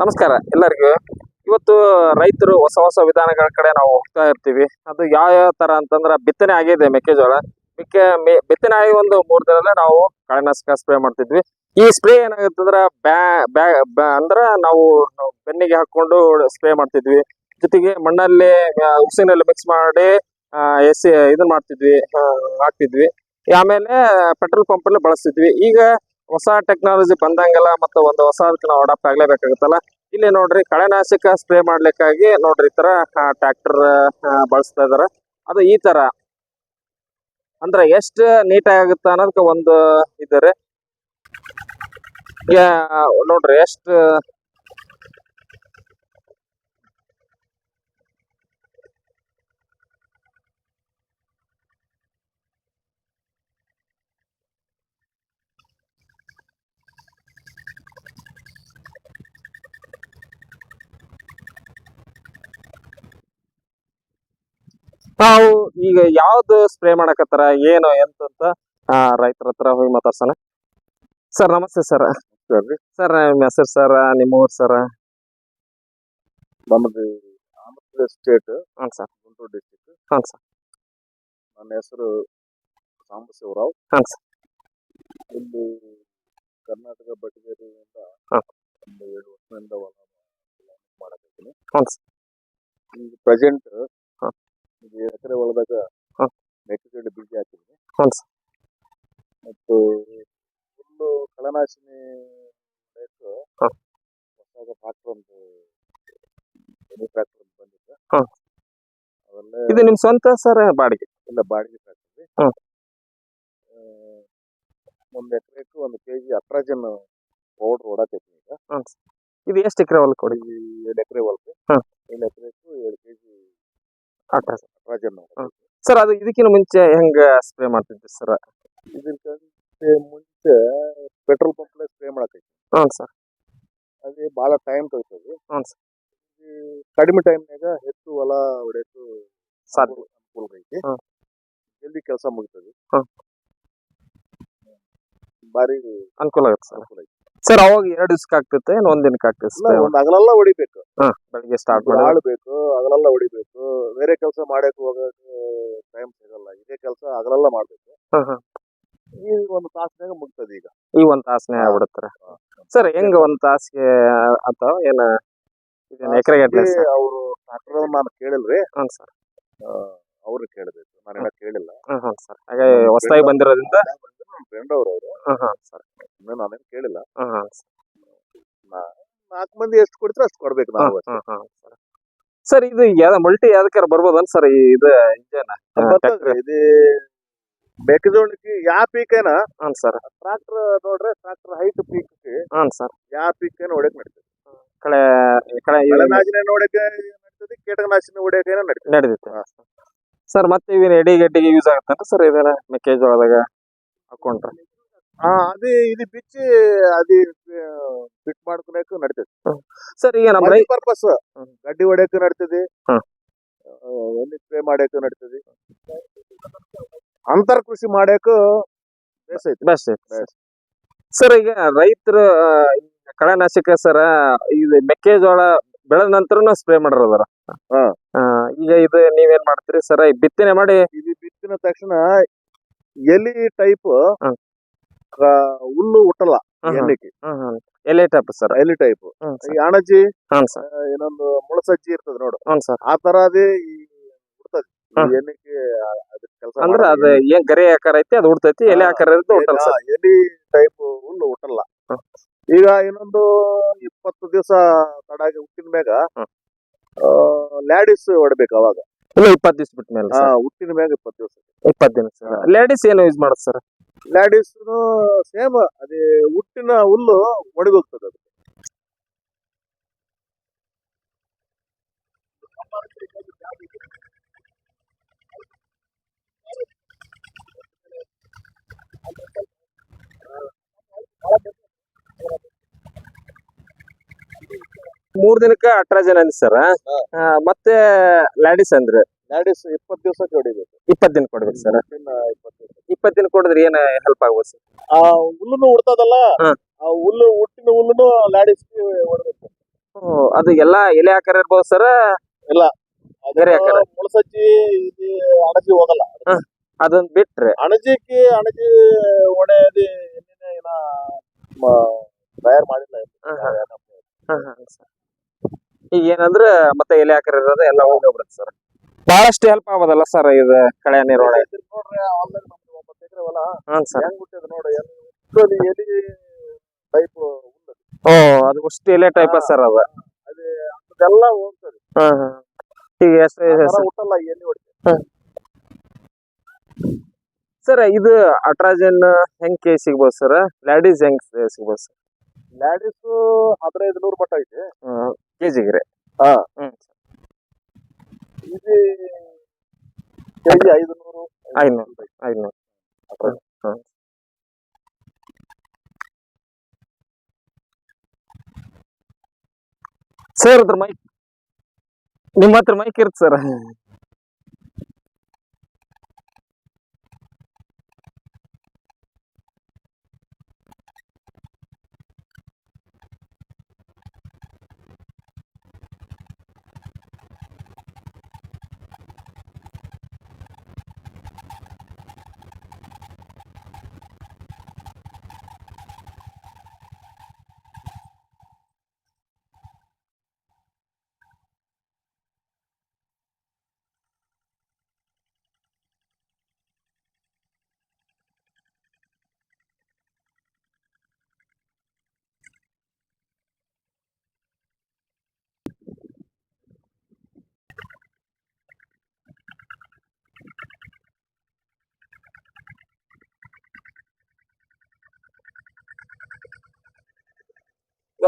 ನಮಸ್ಕಾರ, ಎಲ್ಲರಿಗೂ. ಇವತ್ತು ರೈತರು ಹೊಸ ಹೊಸ ವಿಧಾನಗಳ ಕಡೆ ನಾವು ಹೋಗ್ತಾ ಇರ್ತೀವಿ. ಅದು ಯಾವ ಯಾವ ತರ ಅಂತಂದ್ರೆ ಬಿತ್ತನೆ ಆಗಿದೆ ಮೆಕ್ಕೆಜೋಳ. ಮೆಕ್ಕೆ ಬಿತ್ತನೆ ಆಗಿ ಒಂದು ಮೂರ್ ದಿನದಲ್ಲೇ ನಾವು ಕಳೆನಾಶಕ ಸ್ಪ್ರೇ ಮಾಡ್ತಿದ್ವಿ. ಈ ಸ್ಪ್ರೇ ಏನಾಗುತ್ತಂದ್ರ ಬ್ಯಾ ಬ್ಯಾ ಅಂದ್ರ ನಾವು ಬೆನ್ನಿಗೆ ಹಾಕೊಂಡು ಸ್ಪ್ರೇ ಮಾಡ್ತಿದ್ವಿ. ಜೊತೆಗೆ ಮಣ್ಣಲ್ಲಿ ಉಸಿನಲ್ಲಿ ಮಿಕ್ಸ್ ಮಾಡಿ ಎಸಿ ಇದನ್ನ ಮಾಡ್ತಿದ್ವಿ ಹಾಕ್ತಿದ್ವಿ. ಆಮೇಲೆ ಪೆಟ್ರೋಲ್ ಪಂಪ್ ಅಲ್ಲಿ ಬಳಸ್ತಿದ್ವಿ. ಈಗ ಹೊಸ ಟೆಕ್ನಾಲಜಿ ಬಂದಂಗೆಲ್ಲ ಮತ್ತೆ ಒಂದು ಹೊಸ ನಾವು ಅಡಾಪ್ಟ್ ಆಗ್ಲೇಬೇಕಾಗುತ್ತಲ್ಲ? ಇಲ್ಲಿ ನೋಡ್ರಿ, ಕಳೆನಾಶಕ ಸ್ಪ್ರೇ ಮಾಡ್ಲಿಕ್ಕಾಗಿ ನೋಡ್ರಿ, ಈ ತರ ಟ್ರ್ಯಾಕ್ಟರ್ ಬಳಸ್ತಾ ಇದಾರ. ಅದು ಈ ತರ. ಅಂದ್ರೆ ಎಷ್ಟು ನೀಟಾಗಿ ಆಗುತ್ತೆ ಅನ್ನೋದಕ್ಕೆ ಒಂದು ಇದ್ದಾರೆ ನೋಡ್ರಿ, ಎಷ್ಟು ನಾವು ಈಗ ಯಾವ್ದು ಸ್ಪ್ರೇ ಮಾಡಕತ್ತಾರ ಏನು ಎಂತ ಅಂತ ರೈತರ ಹತ್ರ ಹೋಗಿ ಮಾತಾಡ್ಸೋಣ. ಸರ್ ನಮಸ್ತೆ ಸರ್. ಸರ್ ನಿಮ್ಮ ಹೆಸರು ಸರ್ ನಿಮ್ಮ ಊರು ಸರ್? ನಮ್ದು ಆಂಧ್ರ ಪ್ರದೇಶ್ ಸ್ಟೇಟ್ ಹಾಂ ಸರ್. ಗುಂಟೂರು ಡಿಸ್ಟಿಕ್ ಹಾಂ ಸರ್. ನನ್ನ ಹೆಸರು ಸಾಂಬಶಿವರಾವ್. ಹಾಂ ಸರ್. ಇಲ್ಲಿ ಕರ್ನಾಟಕ ಬಟಗೇರಿಯಿಂದ ಅಂತ ಒಂದು ಏಳು ವರ್ಷದಿಂದ ಹೊಲ ಮಾಡಕತ್ತೀನಿ. ಹ್ಞೂ ಸರ್. ಈಗ ಪ್ರೆಸೆಂಟ್ ಹಾ. ಎಕರೆ ಹೊಲದಾಗ ಹಾ. ಮೆಕ್ಕೆಜೋಳ ಬೀಜ ಹಾಕಿದ್ವಿ ಹ್ಞೂ ಸರ್ ಮತ್ತು ಫುಲ್ಲು ಕಳನಾಶಿನಿ ಬೇಕು ಹಾ. ಹೊಸದಾದ ಟ್ರಾಕ್ಟರ್ ಒಂದು ಮಿನಿ ಟ್ರಾಕ್ಟರ್ ಒಂದು ಬಂದಿತ್ತು ಹಾ. ಅವೆಲ್ಲ ಇದು ನಿಮ್ ಸ್ವಂತ ಸರ್ ಬಾಡಿಗೆ ಇಲ್ಲ ಬಾಡಿಗೆ ಟ್ರಾಕ್ಟರ್ ಹ್ಮ್. ಒಂದು ಎಕರೆಕ್ಕೆ ಒಂದು ಕೆಜಿ ಅಟ್ರಾಜನ್ ಪೌಡ್ರ್ ಓಡಾಕೈತಿ ಈಗ ಇದು ಎಷ್ಟು ಎಕರೆ ಹೊಲಕ್ಕೆ ಕೊಡಿ ಏಳು ಎಕರೆ ಹೊಲಕ್ಕೆ ಹ್ಮ್. ಏಳು ಎಕರೆಗೂ ಏಳು ಕೆಜಿ ಅಟ್ರಾಜನ್ ಸರ್ ಅದು ಇದಕ್ಕಿಂತ ಮುಂಚೆ ಹೆಂಗ ಸ್ಪ್ರೇ ಮಾಡ್ತಿದ್ವಿ ಸರ್ ಇದಕ್ಕೆ ಮುಂಚೆ ಪೆಟ್ರೋಲ್ ಪಂಪ್ ಸ್ಪ್ರೇ ಮಾಡಕೈತಿ ಹ್ಞೂ ಸರ್ ಅದೇ ಭಾಳ ಟೈಮ್ ತಗೋತದೆ ಹ್ಞೂ ಸರ್ ಈ ಕಡಿಮೆ ಟೈಮ್ನಾಗ ಹೆಚ್ಚು ಹೊಲ ಹೊಡೆಯಕ್ಕೆ ಸಾಧ್ಯ ಅನುಕೂಲ ಐತಿ ಹ್ಮ್. ಜಲ್ದಿ ಕೆಲಸ ಮುಗಿತದೆ ಹ್ಮ್. ಭಾರಿ ಅನುಕೂಲ ಆಗುತ್ತೆ ಸರ್ ಅನುಕೂಲ ಐತಿ ಸರ್ ಅವಾಗ ಎರಡು ದಿವಸಕ್ಕೆ ಆಗ್ತೈತೆ ಏನು ಒಂದ್ ದಿನಕ್ಕೆ ಆಗ್ತೈತೆ? ಒಂದು ಹಗಲೆಲ್ಲ ಹೊಡಿಬೇಕು. ಹಾ ಬೆಳಿಗ್ಗೆ ಸ್ಟಾರ್ಟ್ ಮಾಡಿ ಆಳು ಬೇಕು ಹಗಲೆಲ್ಲ ಹೊಡಿಬೇಕು. ಬೇರೆ ಕೆಲಸ ಮಾಡಕ್ಕೆ ಹೋಗಕ್ಕೆ ಟೈಮ್ ಸಿಗಲ್ಲ. ಇದೇ ಕೆಲಸ ಹಗಲೆಲ್ಲ ಮಾಡ್ಬೇಕು. ಈ ಒಂದು ತಾಸಿನಾಗ ಮುಗ್ತದೆ ಈಗ. ಈ ಒಂದ್ ತಾಸನೇ ಆಗ್ಬಿಡುತ್ತಾರೆ ಸರ್ ಹೆಂಗ ಒಂದ್ ತಾಸಿಗೆ ಅಥವಾ ಏನ ಇದೇನ್ ಎಕರೆ ಸರ್ ಅವರು ಟ್ರಾಕ್ಟರ್ ನಾನು ಕೇಳಿಲ್ರಿ. ಹ್ಞೂ ಸರ್ ಅವ್ರು ಕೇಳಬೇಕು. ನಾನು ಕೇಳಿಲ್ಲ. ಹ್ಞೂ ಸರ್ ಹಾಗೆ ಹೊಸದಾಗಿ ಬಂದಿರೋದ್ರಿಂದ ನಮ್ಮ ಫ್ರೆಂಡ್ ಅವರು ಅವರು ಸರ್. ಇನ್ನೂ ನಾನೇನು ಕೇಳಿಲ್ಲ. ನಾಲ್ಕು ಮಂದಿ ಎಷ್ಟು ಕೊಡ್ತಾರೆ ಅಷ್ಟು ಕೊಡ್ಬೇಕು ನಾವು ಅಷ್ಟೇ. ಸರ್ ಸರ್ ಇದು ಯಾವ ಮಲ್ಟಿ ಯಾವ್ದಕ್ಕಾರ ಬರ್ಬೋದಲ್ಲ ಸರ್ ಇದು ಇಂಜನ್ ಬರ್ತದೆ. ಇದು ಮೆಕ್ಕೆಜೋಳಕ್ಕೆ ಯಾವ ಪೀಕೇನ ಹಾಂ ಸರ್. ಟ್ರಾಕ್ಟರ್ ನೋಡ್ರೆ ಟ್ರಾಕ್ಟರ್ ಹೈಟ್ ಪೀಕ್ ಹಾಂ ಸರ್. ಯಾವ ಪೀಕೇನ ಹೊಡೆಯಕ್ ನಡೀತದೆ. ಕಳೆ ಕಳೆ ಕಳೆನಾಶಿನ ಹೊಡೆಯಕ್ಕೆ ನಡೀತದೆ ಕೀಟನಾಶಿನಿ ಹೊಡೆಯಕ್ಕೆ ನಡೀತದೆ. ನಡೆದಿತ್ತು ಸರ್ ಮತ್ತೆ ಇವೇನು ಎಡಿ ಗಡ್ಡಿಗೆ ಯೂಸ್ ಆಗುತ್ತಂತ ಸರ್ ಇದೇನ ಮೆಕ್ಕೆಜೋಳದಾಗ ಹಾಕೊಂಡ್ರೆ. ಹಾ ಅದೇ ಇದು ಬಿಚ್ಚಿ ಅದು ಫಿಟ್ ಮಾಡ್ಕೊಳಕ್ಕೆ ನಡೀತದೆ. ಸರ್ ಈಗ ನಮ್ಮ ರೈ ಪರ್ಪಸ್ ಗಡ್ಡಿ ಹೊಡೆಯಕ್ಕೆ ನಡೀತದೆ. ಹ್ಮ್. ಎಣ್ಣೆ ಸ್ಪ್ರೇ ಮಾಡಕ್ಕೆ ನಡೀತದೆ. ಅಂತರ್ ಕೃಷಿ ಮಾಡಕ್ಕೆ ಬೇಸ್ ಐತಿ. Best sir. ಈಗ ರೈತರು ಕಳೆನಾಶಕ ಸರ್ ಇದು ಮೆಕ್ಕೆಜೋಳ ಬೆಳೆದ ನಂತರ ಸ್ಪ್ರೇ ಮಾಡಿರೋದರ? ಹಾ. ಈಗ ಇದು ನೀವೇನ್ ಮಾಡ್ತೀರಿ ಸರ್? ಬಿತ್ತನೆ ಮಾಡಿ ಇದು ಬಿತ್ತಿನ ತಕ್ಷಣ ಎಲಿ ಟೈಪ್. ಹುಲ್ಲು ಹುಟ್ಟಲ್ಲ ಹ್ಮ್ ಎಲೆ ಟೈಪ್ ಸರ್ ಎಲಿ ಟೈಪ್ ಈ ಅಣಜಿ ಏನೊಂದು ಸರ್ ಇನ್ನೊಂದು ಮುಳಸಜ್ಜಿ ಇರ್ತದೆ ನೋಡು. ಸರ್ ಆ ತರ ಅದೇ ಈ ಹುಡ್ತದೆ. ಎಣ್ಣೆಗೆ ಅದ್ರ ಕೆಲಸ ಅಂದ್ರೆ ಅದ ಏನ್ ಗರಿ ಆಕಾರ ಐತಿ ಅದು ಹುಡ್ತೈತಿ ಎಲೆ ಆಕಾರ ಇರುತ್ತೆ ಹುಟ್ಟಲ್ಲ ಸರ್ ಎಲಿ ಟೈಪ್ ಹುಲ್ಲು ಹುಟ್ಟಲ್ಲ. ಈಗ ಇನ್ನೊಂದು ಇಪ್ಪತ್ತು ದಿವಸ ತಡಾಗಿ ಹುಟ್ಟಿದ ಮ್ಯಾಗ. ಲ್ಯಾಡಿಸ್ ಹೊಡ್ಬೇಕು ಅವಾಗ. ಇಲ್ಲ ಇಪ್ಪತ್ತು ದಿವಸ ಬಿಟ್ಟ ಮೇಲೆ ಹುಟ್ಟಿನ ಮ್ಯಾಗ ಇಪ್ಪತ್ತು ದಿವಸ ಇಪ್ಪತ್ತು ದಿನ ಸರ್. ಲೇಡೀಸ್ ಏನು ಯೂಸ್ ಮಾಡೋದು ಸರ್? ಲ್ಯಾಡಿಸ್ ಸೇಮ್ ಅದೇ ಹುಟ್ಟಿನ ಹುಲ್ಲು ಒಣಗೋಗ್ತದೆ ಅದು. ಮೂರ್ ದಿನಕ್ಕ ಅಟ್ರ ಜನ ಸರ್ ಮತ್ತೆ ಲ್ಯಾಡಿಸ್ ಅಂದ್ರೆ? ಲ್ಯಾಡಿಸ್ ಇಪ್ಪತ್ತು ದಿವಸ ಹೊಡಿಬೇಕು. ಇಪ್ಪತ್ ದಿನ ಕೊಡ್ಬೇಕು ಸರ್ ಇಪ್ಪತ್ ದಿನ ಕೊಡಿದ್ರೆ ಏನ್ ಹೆಲ್ಪ್ ಆಗ್ಬೋದು ಸರ್ ಆ ಹುಲ್ಲುನು ಉಡ್ತದಲ್ಲ? ಆ ಹುಲ್ಲು ಹುಟ್ಟಿನ ಹುಲ್ಲುನು ಹೊಡ್ಬೇಕು. ಓ, ಅದು ಎಲ್ಲಾ ಎಲೆ ಆಕಾರ ಇರ್ಬೋದು ಸರ್ ಇಲ್ಲ? ಮುಳಸಜ್ಜಿ ಅಣಜಿ ಹೋಗಲ್ಲ. ಅದನ್ನ ಬಿಟ್ರೆ? ಅಣಜಿಕ್ಕೆ ಅಣಜಿ ಏನ ತಯಾರು ಮಾಡಿಲ್ಲ. ಈಗ ಏನಂದ್ರ ಮತ್ತೆ ಎಲೆ ಹಾಕರ್ ಇರೋದು ಎಲ್ಲ ಹೋಗ್ಬಿಡುತ್ತೆ ಸರ್. ಬಹಳಷ್ಟು ಹೆಲ್ಪ್ ಆಗೋದಲ್ಲ ಸರ್ ಇದು ಕಳೆ ನಿರ್ವಹಣೆ ನೋಡ್ರಿ ಆನ್ಲೈನ್ ಒಂಬತ್ತು ಎಕರೆ ಹೊಲ. ಹ್ಞೂ ಸರ್. ಹೆಂಗ್ ಬಿಟ್ಟಿದೆ ನೋಡಿ ಎಲ್ಲಿ ಎಲಿ ಟೈಪ್ ಓ ಅದು ಅಷ್ಟು ಎಲೆ ಟೈಪ್ ಸರ್ ಅದು? ಅದೆಲ್ಲ ಹೋಗ್ತದೆ. ಹ್ಮ್ ಹ್ಮ್. ಈಗ ಎಷ್ಟು ಹುಟ್ಟಲ್ಲ ಎಲ್ಲಿ ಹೊಡಿ ಸರ್ ಇದು ಅಟ್ರಾಜನ್ ಹೆಂಗ್ ಕೆ ಸಿಗ್ಬೋದು ಸರ್? ಲ್ಯಾಡೀಸ್ ಹೆಂಗ್ ಸಿಗ್ಬೋದು ಸರ್? ಲ್ಯಾಡೀಸ್ ಹದಿನೈದು ನೂರು ಮಟ್ಟ ಐತಿ. ಕೆಜಿಗೆ ರೀ ಹಾ. ಹ್ಮ್. ಇದು ಕೆಜಿ ಐದುನೂರು ಐನೂರು ಐನೂರು ಹ್ಮ್. ಸರ್ ಅದ್ರ ಮೈಕ್ ನಿಮ್ಮ ಹತ್ರ ಮೈಕ್ ಇರುತ್ತೆ ಸರ್.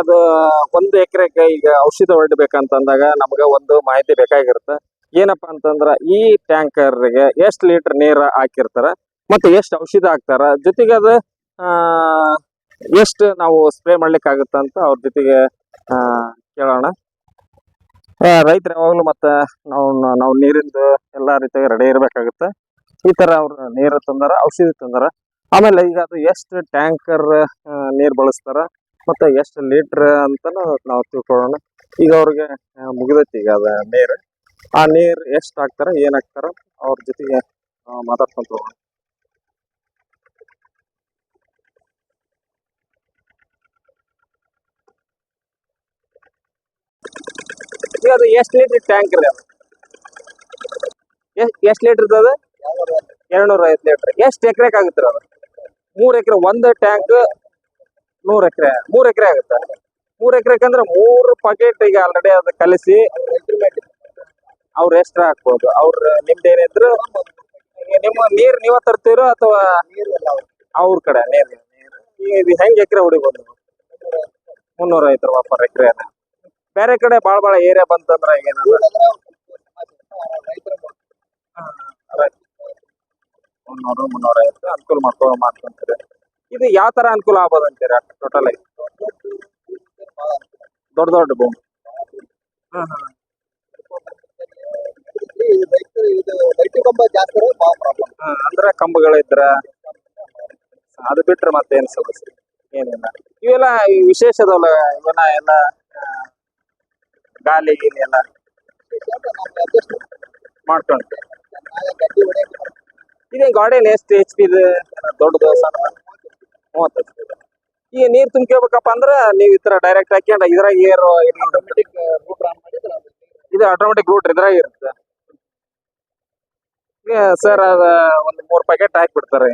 ಅದು ಒಂದು ಎಕರೆಗೆ ಈಗ ಔಷಧ ಹೊಡಿಬೇಕಂತಂದಾಗ ನಮ್ಗ ಒಂದು ಮಾಹಿತಿ ಬೇಕಾಗಿರುತ್ತೆ. ಏನಪ್ಪಾ ಅಂತಂದ್ರ ಈ ಟ್ಯಾಂಕರ್ಗೆ ಎಷ್ಟು ಲೀಟರ್ ನೀರ್ ಹಾಕಿರ್ತಾರ ಮತ್ತೆ ಎಷ್ಟು ಔಷಧ ಹಾಕ್ತಾರ, ಜೊತೆಗೆ ಅದು ಎಷ್ಟು ನಾವು ಸ್ಪ್ರೇ ಮಾಡ್ಲಿಕ್ಕೆ ಅಂತ ಅವ್ರ ಜೊತೆಗೆ ಕೇಳೋಣ. ರೈತರು ಯಾವಾಗಲೂ ಮತ್ತೆ ನಾವು ನಾವು ನೀರಿಂದು ಎಲ್ಲಾ ರೀತಿಯಾಗಿ ರೆಡಿ ಇರಬೇಕಾಗುತ್ತೆ. ಈ ತರ ಅವ್ರು ನೀರು ತಂದಾರ, ಔಷಧಿ ತಂದಾರ. ಆಮೇಲೆ ಈಗ ಅದು ಎಷ್ಟು ಟ್ಯಾಂಕರ್ ನೀರ್ ಬಳಸ್ತಾರ ಮತ್ತೆ ಎಷ್ಟು ಲೀಟರ್ ಅಂತ ನಾವು ತಿಳ್ಕೊಳ್ಳೋಣ. ಈಗ ಅವ್ರಿಗೆ ಮುಗಿದೈತಿ ಈಗ ಅದ ನೀರ್. ಆ ನೀರ್ ಎಷ್ಟ್ ಹಾಕ್ತಾರ ಏನ್ ಹಾಕ್ತಾರ ಅವ್ರ ಜೊತೆಗೆ ಮಾತಾಡ್ಕೊಂತ ಹೋಗೋಣ. ಈಗ ಅದು ಎಷ್ಟ್ ಲೀಟರ್ ಟ್ಯಾಂಕ್ ರೀ ಅದು? ಎಷ್ಟ್ ಲೀಟ್ರ್ ಲೀಟರ್ ಅದು? ಎರಡ್ನೂರ ಐವತ್ತು ಲೀಟರ್. ಎಷ್ಟ್ ಎಕರೆಕ್ ಆಗುತ್ತೆ ಅದು? ಮೂರ್ ಎಕರೆ ಒಂದ್ ಟ್ಯಾಂಕ್ ನೂರ್ ಎಕರೆ, ಮೂರ್ ಎಕರೆ ಆಗುತ್ತೆ. ಮೂರ್ ಎಕರೆಗೆ ಅಂದ್ರೆ ಮೂರು ಪಾಕೆಟ್ ಈಗ ಆಲ್ರೆಡಿ ಅದ ಕಲಿಸಿ ಅವ್ರ ಎಷ್ಟ್ರ ಹಾಕ್ಬೋದು. ಅವ್ರ ನಿಮ್ದು ಏನಿದ್ರು ನಿಮ್ಮ ನೀರ್ ನೀವ ತರ್ತೀರೋ ಅಥವಾ ಅವ್ರ ಕಡೆ, ನೀರು ಇದು ಹೆಂಗ್ ಎಕರೆ ಹೊಡಿಬೋದು ಮುನ್ನೂರ ಐವತ್ತು ರೂಪಾಯಿ ಪರ್ ಎಕರೆ ಬೇರೆ ಕಡೆ ಬಾಳ ಬಾಳ ಏರಿಯಾ ಬಂತಂದ್ರ ಏನಂದ್ರ ಮುನ್ನೂರು ಮುನ್ನೂರ ಐವತ್ತು ಅನುಕೂಲ ಮಾಡ್ಕೊಂಡು ಮಾಡ್ಕೊಂತೀರಿ. ಇದು ಯಾವ ತರ ಅನುಕೂಲ ಆಗ್ಬೋದು ಅಂತೀರಾ? ಟೋಟಲ್ ಆಗಿ. ದೊಡ್ಡ ದೊಡ್ಡ ಭೂಮಿ. ಹಾ, ಅಂದ್ರ ಕಂಬಗಳಿದ್ರ ಅದು ಬಿಟ್ರೆ ಮತ್ತೇನ್ ಸಮಸ್ಯೆ? ಏನಿಲ್ಲ. ಇವೆಲ್ಲ ವಿಶೇಷ ಅದಾವಲ್ಲ ಇವನ್ನ ಎಲ್ಲ ಗಾಲಿ ಗೀಲಿ ಎಲ್ಲ ಮಾಡ್ಕೊಂಡು ಇದೇ ಗಾಡಿಯಲ್ಲಿ ಎಷ್ಟು ಎಚ್ ಪಿ ಇದೆ ದೊಡ್ಡ ಸಣ್ಣ ಮೂವತ್ತು ಈಗ ನೀರ್ ತುಂಬ್ಕೋಬೇಕಪ್ಪ ಅಂದ್ರೆ ನೀವ್ ಈ ತರ ಡೈರೆಕ್ಟ್ ಹಾಕ್ಯಂಡ ಇದ್ರಾಗ ಏರ್ ಇದು ಆಟೋಮೆಟಿಕ್ ರೂಟ್ ಇದ್ರಾಗ ಇರುತ್ತೆ. ಸರ್ ಅದ ಒಂದು ಮೂರ್ ಪ್ಯಾಕೆಟ್ ಹಾಕಿ ಬಿಡ್ತಾರೆ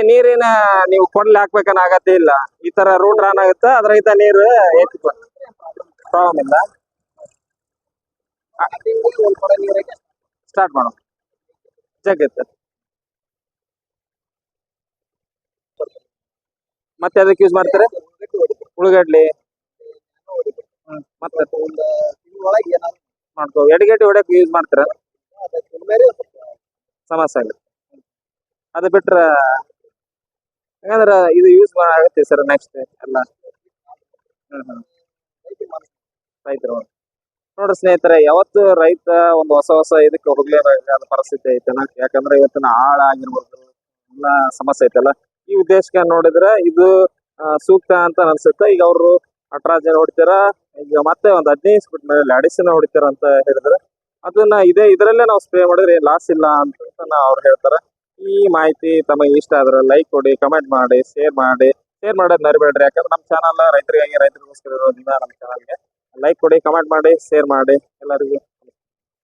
ಇದು ನೀರಿನ ನೀವು ಕೊಡ್ಲಿ ಹಾಕ್ಬೇಕನ್ನ ಆಗತ್ತೆ ಇಲ್ಲ. ಈ ತರ ರೂಟ್ ರನ್ ಆಗುತ್ತೆ ಅದ್ರಾಗಿದ್ದ ನೀರು ಪ್ರಾಬ್ಲಮ್ ಇಲ್ಲ. ಸ್ಟಾರ್ಟ್ ಮಾಡೋ ಜಗ್ಗತ್ತೆ ಮತ್ತೆ ಅದಕ್ಕೆ ಯೂಸ್ ಮಾಡ್ತಾರೆ? ಉಳ್ಳಗಡ್ಲಿ. ಮತ್ತೆ ಮಾಡ್ಕೋ ಎಡಗಡ್ಡಿ ಹೊಡ್ಯಕ್ ಯೂಸ್ ಮಾಡ್ತಾರೆ? ಸಮಸ್ಯೆ ಆಗುತ್ತೆ ಅದು ಬಿಟ್ರ ಹಂಗಂದ್ರ ಇದು ಯೂಸ್ ಆಗುತ್ತೆ ಸರ್ ನೆಕ್ಸ್ಟ್ ಎಲ್ಲ. ರೈತರು. ನೋಡ್ರಿ ಸ್ನೇಹಿತರೆ, ಯಾವತ್ತು ರೈತ ಒಂದು ಹೊಸ ಹೊಸ ಇದಕ್ಕೆ ಹೋಗ್ಲೇಬೇಕಾದ ಪರಿಸ್ಥಿತಿ ಐತೆ ಯಾಕಂದ್ರೆ ಇವತ್ತಿನ ಆಳ ಆಗಿರ್ಬೋದು ಎಲ್ಲ ಸಮಸ್ಯೆ ಐತಲ್ಲ ಈ ಉದ್ದೇಶಕ್ಕೆ ನೋಡಿದ್ರೆ ಇದು ಸೂಕ್ತ ಅಂತ ಅನ್ಸುತ್ತೆ. ಈಗ ಅವರು ಅಟ್ರಾಜ್ ಹೊಡಿತಾರ, ಈಗ ಮತ್ತೆ ಒಂದು ಹದಿನೈದು ಫುಟ್ ಮೇಲೆ ಅಡಿಸಿನ ಹೊಡಿತಾರ ಅಂತ ಹೇಳಿದ್ರೆ, ಅದನ್ನ ಇದೇ ಇದರಲ್ಲೇ ನಾವು ಸ್ಪ್ರೇ ಮಾಡಿದ್ರೆ ಲಾಸ್ ಇಲ್ಲ ಅಂತ ಅವ್ರು ಹೇಳ್ತಾರೆ. ಈ ಮಾಹಿತಿ ತಮಗೆ ಇಷ್ಟ ಆದ್ರೆ ಲೈಕ್ ಕೊಡಿ ಕಮೆಂಟ್ ಮಾಡಿ ಶೇರ್ ಮಾಡಿ. ಶೇರ್ ಮಾಡೋದು ಮರಿಬೇಡ್ರಿ. ಯಾಕಂದ್ರೆ ನಮ್ಮ ಚಾನಲ್ ರೈತರಿಗಾಗಿ ರೈತರಿಗೋಸ್ಕರ ಇರೋದ್ರಿಂದ ನಮ್ಮ ಚಾನಲ್ಗೆ ಲೈಕ್ ಕೊಡಿ ಕಮೆಂಟ್ ಮಾಡಿ ಶೇರ್ ಮಾಡಿ ಎಲ್ಲರಿಗೂ.